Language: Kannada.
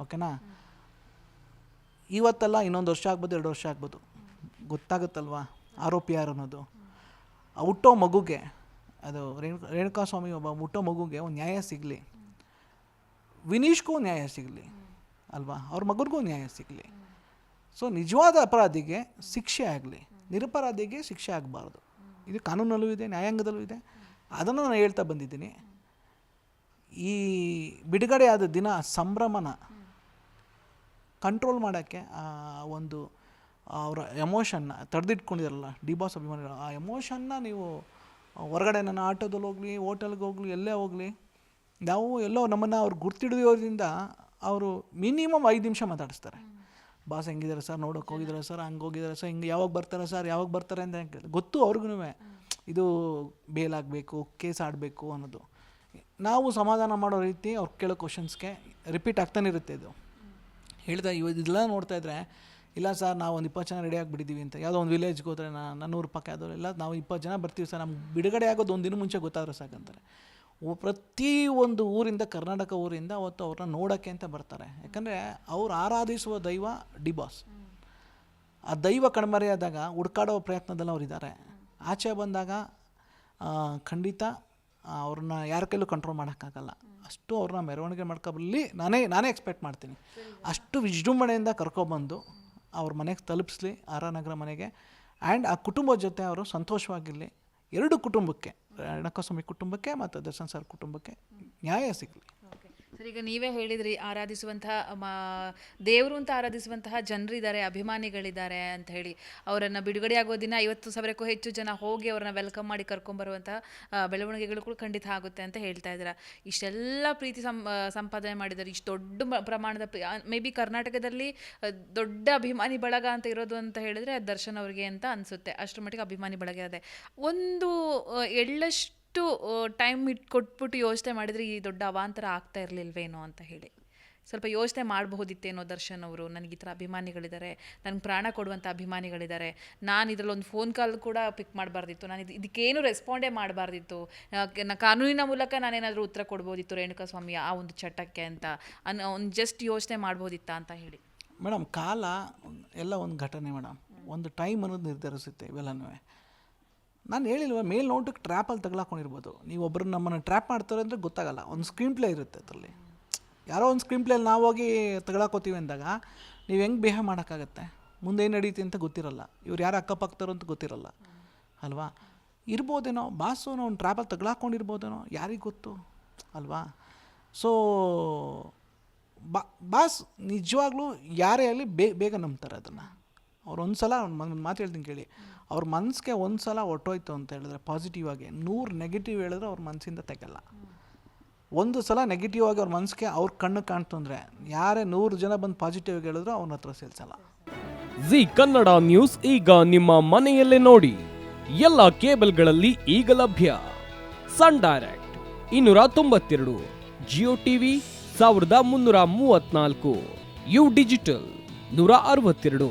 ಓಕೆನಾ? ಇವತ್ತಲ್ಲ ಇನ್ನೊಂದು ವರ್ಷ ಆಗ್ಬೋದು, ಎರಡು ವರ್ಷ ಆಗ್ಬೋದು. ಗೊತ್ತಾಗುತ್ತಲ್ವಾ? ಆರೋಪಿ ಯಾರು ಅನ್ನೋದು? ಹುಟ್ಟೋ ಮಗುಗೆ, ಅದು ರೇಣು ರೇಣುಕಾ ಸ್ವಾಮಿ ಒಬ್ಬ ಹುಟ್ಟೋ ಮಗುಗೆ ಒಂದು ನ್ಯಾಯ ಸಿಗಲಿ. ವಿನೀಶ್ಗೂ ನ್ಯಾಯ ಸಿಗಲಿ, ಅಲ್ವಾ? ಅವ್ರ ಮಗುರಿಗೂ ನ್ಯಾಯ ಸಿಗಲಿ. ಸೊ ನಿಜವಾದ ಅಪರಾಧಿಗೆ ಶಿಕ್ಷೆ ಆಗಲಿ. ನಿರಪರಾಧಿಗೆ ಶಿಕ್ಷೆ ಆಗಬಾರ್ದು. ಇದು ಕಾನೂನಲ್ಲೂ ಇದೆ, ನ್ಯಾಯಾಂಗದಲ್ಲೂ ಇದೆ. ಅದನ್ನು ನಾನು ಹೇಳ್ತಾ ಬಂದಿದ್ದೀನಿ. ಈ ಬಿಡುಗಡೆ ಆದ ದಿನ ಸಂಭ್ರಮನ ಕಂಟ್ರೋಲ್ ಮಾಡೋಕ್ಕೆ ಒಂದು ಅವರ ಎಮೋಷನ್ನ ತಡೆದಿಟ್ಕೊಂಡಿರಲ್ಲ ಡಿ ಬಾಸ್ ಅಭಿಮಾನಿಗಳು, ಆ ಎಮೋಷನ್ನ ನೀವು ಹೊರಗಡೆ ನನ್ನ ಆಟೋದಲ್ಲಿ ಹೋಗಲಿ ಹೋಟೆಲ್ಗೆ ಹೋಗಲಿ, ಎಲ್ಲೇ ಹೋಗಲಿ, ನಾವು ಎಲ್ಲೋ ನಮ್ಮನ್ನು ಅವ್ರು ಗುರ್ತಿಡಿಯೋದ್ರಿಂದ ಅವರು ಮಿನಿಮಮ್ ಐದು ನಿಮಿಷ ಮಾತಾಡಿಸ್ತಾರೆ. ಬಾಸ್ ಹೆಂಗಿದ್ದಾರೆ ಸರ್? ನೋಡೋಕೆ ಹೋಗಿದ್ದಾರೆ ಸರ್? ಹಂಗೆ ಹೋಗಿದ್ದಾರೆ ಸರ್? ಹಿಂಗೆ ಯಾವಾಗ ಬರ್ತಾರೆ ಸರ್? ಯಾವಾಗ ಬರ್ತಾರೆ? ಅಂತ ಗೊತ್ತು ಅವ್ರಿಗೂ ಇದು ಬೇಲ್ ಆಗಬೇಕು, ಕೇಸ್ ಆಡಬೇಕು ಅನ್ನೋದು. ನಾವು ಸಮಾಧಾನ ಮಾಡೋ ರೀತಿ ಅವ್ರು ಕೇಳೋ ಕ್ವಶನ್ಸ್ಗೆ ರಿಪೀಟ್ ಆಗ್ತಾನೆ ಇರುತ್ತೆ ಇದು. ಹೇಳ್ದೆ, ಇವ ಇದೆಲ್ಲ ನೋಡ್ತಾ ಇದ್ರೆ, ಇಲ್ಲ ಸರ್, ನಾವು ಒಂದು ಇಪ್ಪತ್ತು ಜನ ರೆಡಿ ಆಗಿಬಿಟ್ಟಿದ್ದೀವಿ ಅಂತ. ಯಾವುದೋ ಒಂದು ವಿಲೇಜ್ಗೆ ಹೋದ್ರೆ ನನ್ನೂರು ಪಕ್ಕ ಯಾವುದೋ ಎಲ್ಲ ನಾವು ಇಪ್ಪತ್ತು ಜನ ಬರ್ತೀವಿ ಸರ್. ನಮ್ಗೆ ಬಿಡುಗಡೆ ಆಗೋದು ಒಂದು ದಿನ ಮುಂಚೆ ಗೊತ್ತಾದ್ರೆ ಸಾಕಂತಾರೆ ಪ್ರತಿ ಒಂದು ಊರಿಂದ, ಕರ್ನಾಟಕ ಊರಿಂದ ಅವತ್ತು ಅವ್ರನ್ನ ನೋಡೋಕ್ಕೆ ಅಂತ ಬರ್ತಾರೆ. ಯಾಕಂದರೆ ಅವ್ರು ಆರಾಧಿಸುವ ದೈವ ಡಿ ಬಾಸ್. ಆ ದೈವ ಕಣ್ಮರೆಯಾದಾಗ ಹುಡ್ಕಾಡೋ ಪ್ರಯತ್ನದಲ್ಲಿ ಅವರಿದ್ದಾರೆ ಆಚೆ ಬಂದಾಗ ಖಂಡಿತ ಅವ್ರನ್ನ ಯಾರ ಕೈಲೂ ಕಂಟ್ರೋಲ್ ಮಾಡೋಕ್ಕಾಗಲ್ಲ. ಅಷ್ಟು ಅವ್ರನ್ನ ಮೆರವಣಿಗೆ ಮಾಡ್ಕೊಬಲ್ಲಿ ನಾನೇ ನಾನೇ ಎಕ್ಸ್ಪೆಕ್ಟ್ ಮಾಡ್ತೀನಿ. ಅಷ್ಟು ವಿಜೃಂಭಣೆಯಿಂದ ಕರ್ಕೊಬಂದು ಅವ್ರ ಮನೆಗೆ ತಲುಪಿಸ್ಲಿ ನಗರ ಮನೆಗೆ. ಆ್ಯಂಡ್ ಆ ಕುಟುಂಬದ ಜೊತೆ ಅವರು ಸಂತೋಷವಾಗಿರಲಿ. ಎರಡು ಕುಟುಂಬಕ್ಕೆ, ರಣಕಸ್ವಾಮಿ ಕುಟುಂಬಕ್ಕೆ ಮತ್ತು ದರ್ಶನ್ ಸರ್ ಕುಟುಂಬಕ್ಕೆ ನ್ಯಾಯ ಸಿಗಲಿ. ಈಗ ನೀವೇ ಹೇಳಿದ್ರಿ ಆರಾಧಿಸುವಂತಹ ದೇವರು ಅಂತ ಆರಾಧಿಸುವಂತಹ ಜನರಿದ್ದಾರೆ ಅಭಿಮಾನಿಗಳಿದ್ದಾರೆ ಅಂತ ಹೇಳಿ. ಅವರನ್ನು ಬಿಡುಗಡೆ ಆಗೋ ದಿನ ಐವತ್ತು ಸಾವಿರಕ್ಕೂ ಹೆಚ್ಚು ಜನ ಹೋಗಿ ಅವ್ರನ್ನ ವೆಲ್ಕಮ್ ಮಾಡಿ ಕರ್ಕೊಂಬರುವಂತಹ ಬೆಳವಣಿಗೆಗಳು ಕೂಡ ಖಂಡಿತ ಆಗುತ್ತೆ ಅಂತ ಹೇಳ್ತಾ ಇದ್ದೀರಾ. ಇಷ್ಟೆಲ್ಲ ಪ್ರೀತಿ ಸಂ ಸಂಪಾದನೆ ಮಾಡಿದ್ದಾರೆ. ಇಷ್ಟು ದೊಡ್ಡ ಪ್ರಮಾಣದ ಮೇ ಬಿ ಕರ್ನಾಟಕದಲ್ಲಿ ದೊಡ್ಡ ಅಭಿಮಾನಿ ಬಳಗ ಅಂತ ಇರೋದು ಅಂತ ಹೇಳಿದ್ರೆ ದರ್ಶನ್ ಅವ್ರಿಗೆ ಅಂತ ಅನ್ಸುತ್ತೆ. ಅಷ್ಟರ ಮಟ್ಟಿಗೆ ಅಭಿಮಾನಿ ಬಳಗ ಇದೆ. ಒಂದು ಆ, ಎಳ್ಳಷ್ಟು ಟೈಮ್ ಇಟ್ಟು ಕೊಟ್ಬಿಟ್ಟು ಯೋಚನೆ ಮಾಡಿದರೆ ಈ ದೊಡ್ಡ ಅವಾಂತರ ಆಗ್ತಾ ಇರಲಿಲ್ವೇನೋ ಅಂತ ಹೇಳಿ. ಸ್ವಲ್ಪ ಯೋಚನೆ ಮಾಡಬಹುದಿತ್ತೇನೋ ದರ್ಶನ್ ಅವರು? ನನಗೆ ಈ ಥರ ಅಭಿಮಾನಿಗಳಿದ್ದಾರೆ ನನಗೆ ಪ್ರಾಣ ಕೊಡುವಂಥ ಅಭಿಮಾನಿಗಳಿದ್ದಾರೆ ನಾನು ಇದರಲ್ಲೊಂದು ಫೋನ್ ಕಾಲ್ ಕೂಡ ಪಿಕ್ ಮಾಡಬಾರ್ದಿತ್ತು. ನಾನು ಇದು, ಇದಕ್ಕೇನು ರೆಸ್ಪಾಂಡೇ ಮಾಡಬಾರ್ದಿತ್ತು. ಕಾನೂನಿನ ಮೂಲಕ ನಾನೇನಾದರೂ ಉತ್ತರ ಕೊಡ್ಬೋದಿತ್ತು ರೇಣುಕಾ ಸ್ವಾಮಿ ಆ ಒಂದು ಚಟಕ್ಕೆ ಅಂತ. ಅನ್, ಒಂದು ಜಸ್ಟ್ ಯೋಚನೆ ಮಾಡ್ಬೋದಿತ್ತಾ ಅಂತ ಹೇಳಿ. ಮೇಡಮ್ ಕಾಲ ಎಲ್ಲ ಒಂದು ಘಟನೆ ಮೇಡಮ್ ಒಂದು ಟೈಮ್ ಅನ್ನೋದು ನಿರ್ಧರಿಸುತ್ತೆ ಇವೆಲ್ಲನೂ. ನಾನು ಹೇಳಿಲ್ವ, ಮೇಲ್ ನೋಟಕ್ಕೆ ಟ್ರ್ಯಾಪಲ್ಲಿ ತಗ್ಲಾಕೊಂಡಿರ್ಬೋದು. ನೀವು ಒಬ್ಬರು ನಮ್ಮನ್ನು ಟ್ರ್ಯಾಪ್ ಮಾಡ್ತಾರೆ ಅಂದರೆ ಗೊತ್ತಾಗಲ್ಲ. ಒಂದು ಸ್ಕ್ರೀನ್ ಪ್ಲೇ ಇರುತ್ತೆ ಅದರಲ್ಲಿ. ಯಾರೋ ಒಂದು ಸ್ಕ್ರೀನ್ ಪ್ಲೇಲಿ ನಾವು ಹೋಗಿ ತಗೊಳಕೋತೀವಿ ಅಂದಾಗ ನೀವು ಹೆಂಗೆ ಬಿಹೇವ್ ಮಾಡೋಕ್ಕಾಗತ್ತೆ? ಮುಂದೆ ಏನು ನಡೀತಿ ಅಂತ ಗೊತ್ತಿರಲ್ಲ. ಇವ್ರು ಯಾರು ಅಕ್ಕಪಕ್ಕದವ್ರು ಅಂತ ಗೊತ್ತಿರಲ್ಲ. ಅಲ್ವಾ? ಇರ್ಬೋದೇನೋ ಬಾಸು ಒಂದು ಟ್ರ್ಯಾಪಲ್ಲಿ ತಗ್ಲಾಕೊಂಡಿರ್ಬೋದೇನೋ, ಯಾರಿಗೆ ಗೊತ್ತು? ಅಲ್ವಾ? ಸೊ ಬಾ, ಬಾಸ್ ನಿಜವಾಗ್ಲೂ ಯಾರೇ ಆಗಲಿ ಬೇ, ಬೇಗ ನಂಬ್ತಾರೆ ಅದನ್ನು. ಅವ್ರು ಒಂದು ಸಲ ಒಂದು ಮಾತು ಹೇಳ್ತೀನಿ ಕೇಳಿ. ಅವ್ರ ಮನಸ್ಸಿಗೆ ಒಂದು ಸಲ ಹೊಟ್ಟೋಯ್ತು ಅಂತ ಹೇಳಿದ್ರೆ ಪಾಸಿಟಿವ್ ಆಗಿ ನೂರು ನೆಗೆಟಿವ್ ಹೇಳಿದ್ರೆ ಅವ್ರ ಮನಸ್ಸಿಂದ ತೆಗಲ್ಲ. ಒಂದು ಸಲ ನೆಗೆಟಿವ್ ಆಗಿ ಅವ್ರ ಮನಸ್ಸಿಗೆ ಅವ್ರ ಕಣ್ಣು ಕಾಣ್ತು ಅಂದರೆ ಯಾರೇ ನೂರು ಜನ ಬಂದು ಪಾಸಿಟಿವ್ ಆಗಿ ಹೇಳಿದ್ರು ಅವ್ನ ಹತ್ರ ಸೇಲ್ಸಲ್ಲ ಜಿ ಕನ್ನಡ ನ್ಯೂಸ್ ಈಗ ನಿಮ್ಮ ಮನೆಯಲ್ಲೇ ನೋಡಿ. ಎಲ್ಲ ಕೇಬಲ್ಗಳಲ್ಲಿ ಈಗ ಲಭ್ಯ. ಸನ್ ಡೈರೆಕ್ಟ್ ಇನ್ನೂರ ತೊಂಬತ್ತೆರಡು, ಜಿಯೋ ಟಿವಿ ಸಾವಿರದ ಮುನ್ನೂರ ಮೂವತ್ನಾಲ್ಕು ಯು ಡಿಜಿಟಲ್ ನೂರ ಅರವತ್ತೆರಡು.